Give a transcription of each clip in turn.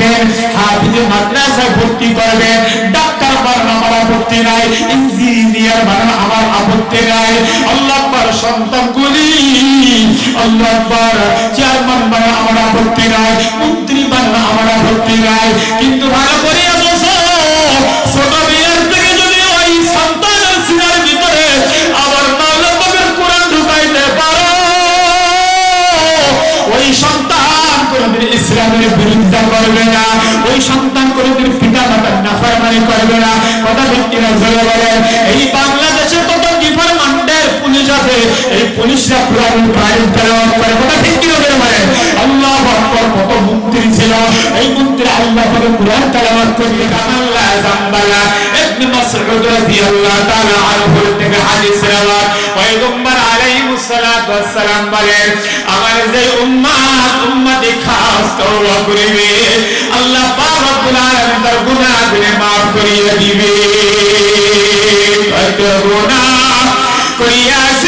দেবেন হাফিজে মাদ্রাসায় ভর্তি করবেন, ডাক্তার বানান আমার আপত্তি নাই, ইঞ্জিনিয়ার বানান আমার আপত্তি নাই। আল্লাহ সন্তান গুলি আল্লাহ চেয়ারম্যান বানান আমার আপত্তি নাই এই বাংলাদেশে কত ডিপার্টমেন্টের পুলিশ আছে? এই পুলিশরা কোরআন কায়েম তেলাওয়াত করে। কথা ঠিক কিনা জোরে বলে? আল্লাহ আকবার, কত মন্ত্রী ছিল। এই মন্ত্রী আল্লাহ পাকের কোরআন তেলাওয়াত করবে আল্লাহ জাম্বালা ইবনে মাসউদ রাদিয়াল্লাহু তাআলা আনহু থেকে হাদিস রাওয়াত পয়গম্বর আলাইহিস সালাতু ওয়াস সালাম বলেন আমার যে উম্মাত উম্মতি খাস, তওবা করিবে। আল্লাহ পাক রব্বুল আলামিন তার গুনাহগুলো maaf করিয়ে দিবে। গুনাহ করিয়াছি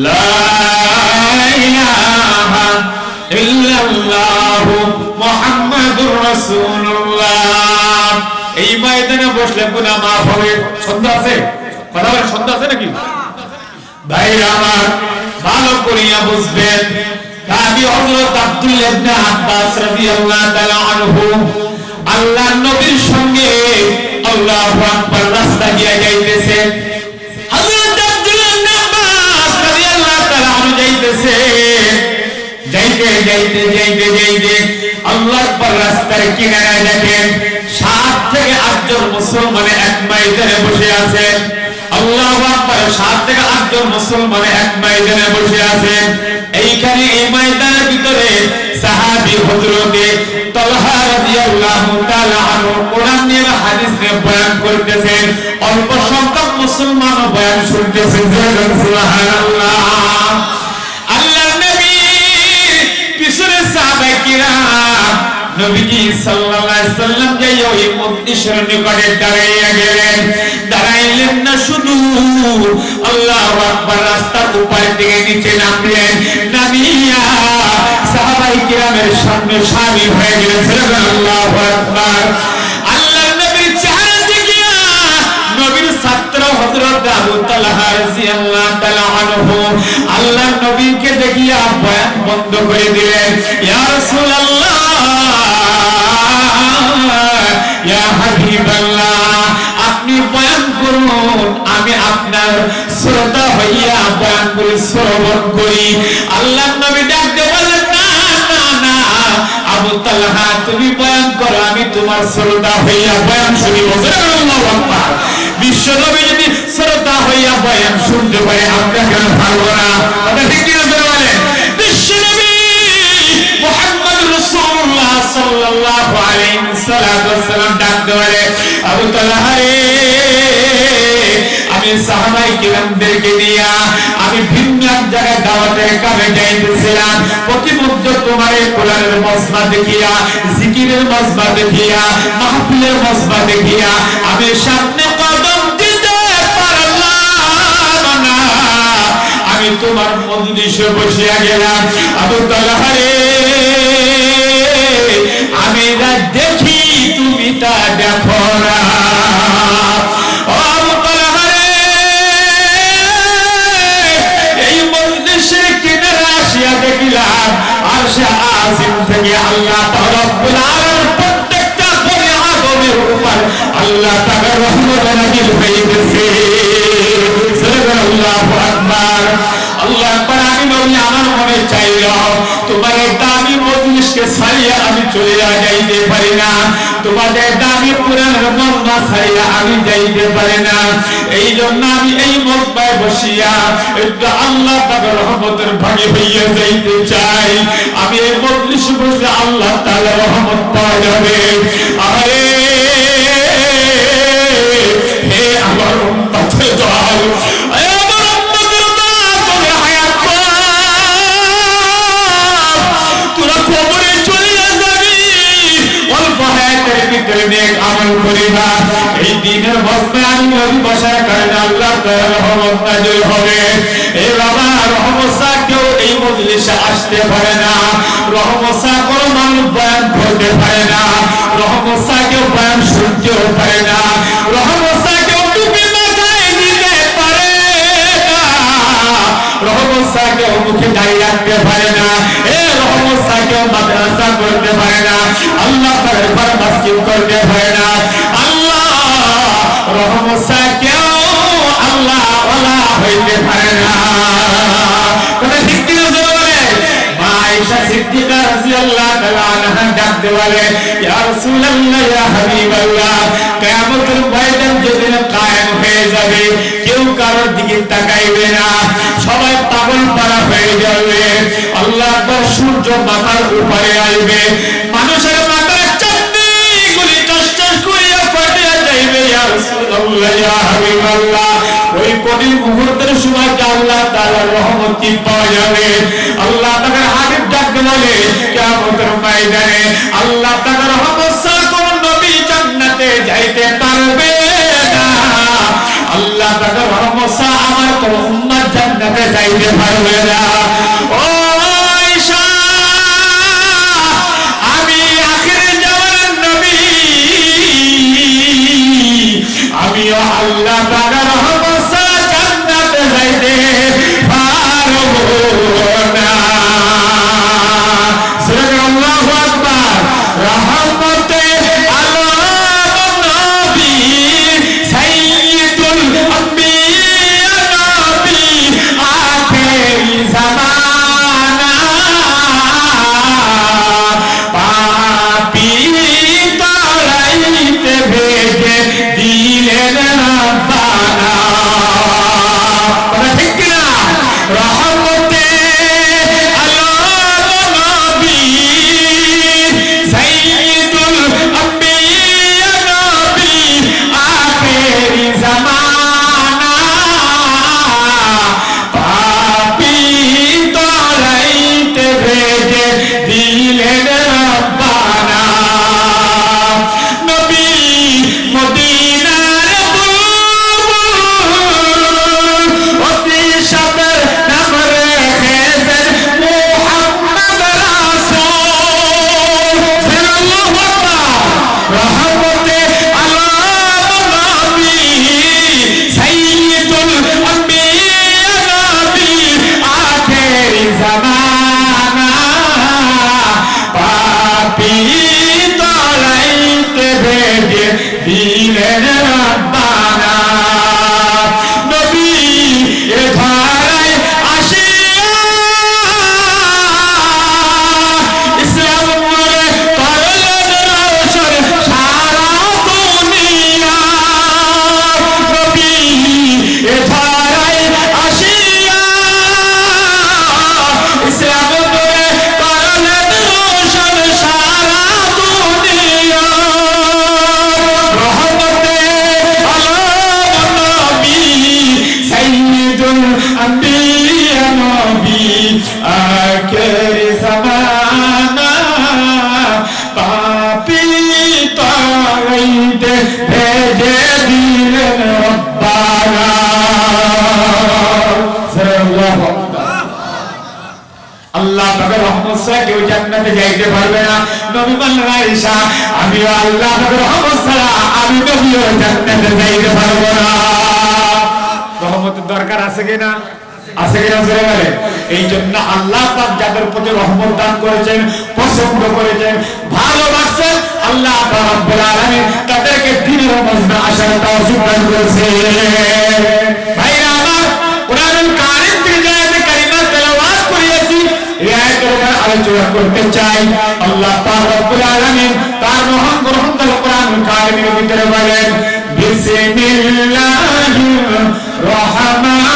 لا إله إلا الله محمد رسول الله এই ময়দানে বসলে গুনাহ মাফ হবে সন্ধ্যা আছে কথা বলেন সন্ধ্যা আছে নাকি ভাইরা আমার ভালো করিয়া বুঝবেন কাবি হযরত আব্দুল্লাহ ইবনে আব্বাস রাদিয়াল্লাহু তাআলা আনহু আল্লাহর নবীর সঙ্গে আল্লাহু আকবার রাস্তা দিয়ে যাইতেছে হযরত যাইতে যাইতে যাইতে আল্লাহ রাস্তার কিনারায় দেখেন সাত থেকে আটজন মুসলমান এক ময়দানে বসে আছেন আল্লাহ আকবার সাত থেকে আটজন মুসলমান এক ময়দানে বসে আছেন এইখানে এই ময়দানের ভিতরে সাহাবী হযরতে তালহা রাদিয়াল্লাহু তাআলা আনহু কোরআন নিয়ে হাদিস নিয়ে বয়ান করতেছেন। অল্প সংখ্যক মুসলমান বয়ান শুনতেছেন। সুবহানাল্লাহ। নবীজি সাল্লাল্লাহু আলাইহি সাল্লাম যে ওই মজলিসের নিকটে দাঁড়াইয়া গেলেন। দাঁড়াইলেন না শুধু, আল্লাহু আকবার রাস্তার উপর থেকে নিচে নামলেন। নামিয়া সাহাবায়ে কিরামের সামনে শামিল হয়ে গেলেন। আল্লাহু আকবার। আল্লাহর নবীর চেহারা দেখিয়া নবীর ছাত্র হযরত আবু তালহা রাদিয়াল্লাহু তাআলা আনহু আল্লাহর নবীকে দেখিয়া বয়ান বন্ধ করে দিলেন। ইয়া রাসূলুল্লাহ আপনি বয়ান করুন, আমি আপনার শ্রোতা হইয়া বয়ান শ্রবণ করি। আল্লাহর নবী ডাক দিয়ে বললেন না না না, আবু তালহা, তুমি বয়ান করো, আমি তোমার শ্রোতা হইয়া বয়ান আল্লাহু আকবার। বিশ্ব নবী যদি শ্রোতা হইয়া বয়ান শুনতে পারে কেন পারব না। আমি তোমার কোরআনের মজমা দেখিয়া, জিকিরের মজমা দেখিয়া আমি সামনে কদম দিতে পারলাম না। আমি তোমার মজলিসে বসিয়া গেলাম, আবু তালাহারে আমি দেখি তুমি তা দেখো না। এই দামি মজলিসকে ছাড়িয়া আমি চলিয়া যাইতে পারি না। তোমাদের এই জন্য আমি এই মজমায় বসিয়া একটু আল্লাহ তাআলার রহমতের ভাগে যাইতে চাই। আমি এই মজলিস বসলে আল্লাহ তাআলার রহমত পাওয়া যাবে। আরে রহমত হবে। এ বাবা রহমত শাহ কেউ এই মজলিসে আসতে পারে না। রহমত কোনো মানুষ বয়ান করতে পারে না। রহমত কেউ বয়ান শুনতেও পারে না। রহমত কেউ টুপি মাথায় দিতে পারে না। কেউ মুখে দাঁড়িয়ে রাখতে পারে না। এ রহমত কেউ মাদ্রাসা করতে পারে না। আল্লাহ তাআলার ঘর মসজিদ করতে পারে না। ইয়া হাবিবাল্লাহ, কিয়ামতের ময়দান যেদিন কায়েম হয়ে যাবে, কেউ কারোর দিকে তাকাইবে না। সবাই পাগল পাড়া হয়ে যাবে। আল্লাহ সূর্য মাথার উপরে আসবে। মানুষের মাথার চাঁদনি গুলি টস করিয়া ফাটিয়া যাইবে। ইয়া রাসূলুল্লাহ, ইয়া হাবিবাল্লাহ কঠিন মুহূর্তের সময় আল্লাহ তাআলার রহমত পাওয়া যাবে? আল্লাহ তাআলার হাবিব ডাকতে বলে, কিয়ামতের ময়দানে আল্লাহ তাআলার রহমত কোন নবী জান্নাতে যাইতে পারবে আল্লাহ তাআলার রহমত আমার কোন উম্মত জান্নাতে যাইতে পারবে না। ও আমি আল্লাহ আল্লাহ। কেউ জান্নাতে যাইতে পারবে না। নবী বললেন আমি আল্লাহ আমি নবীও জান্নাতে যাইতে পারব না। রহমতের দরকার আছে আছে এই জন্য আল্লাহ যাদের প্রতি রহমত দান করেছেন, পছন্দ করেছেন ভালোবাসছে আল্লাহ রাব্বুল আলামিন তাদেরকে দিনের মজনা আসার ভাই আলোচনা করতে চাই। আল্লাহ তার রব্বুল আলামিন তার মহান গ্রন্থ কোরআন কারিমের ভিতরে বলেন, বিসমিল্লাহির রহমানির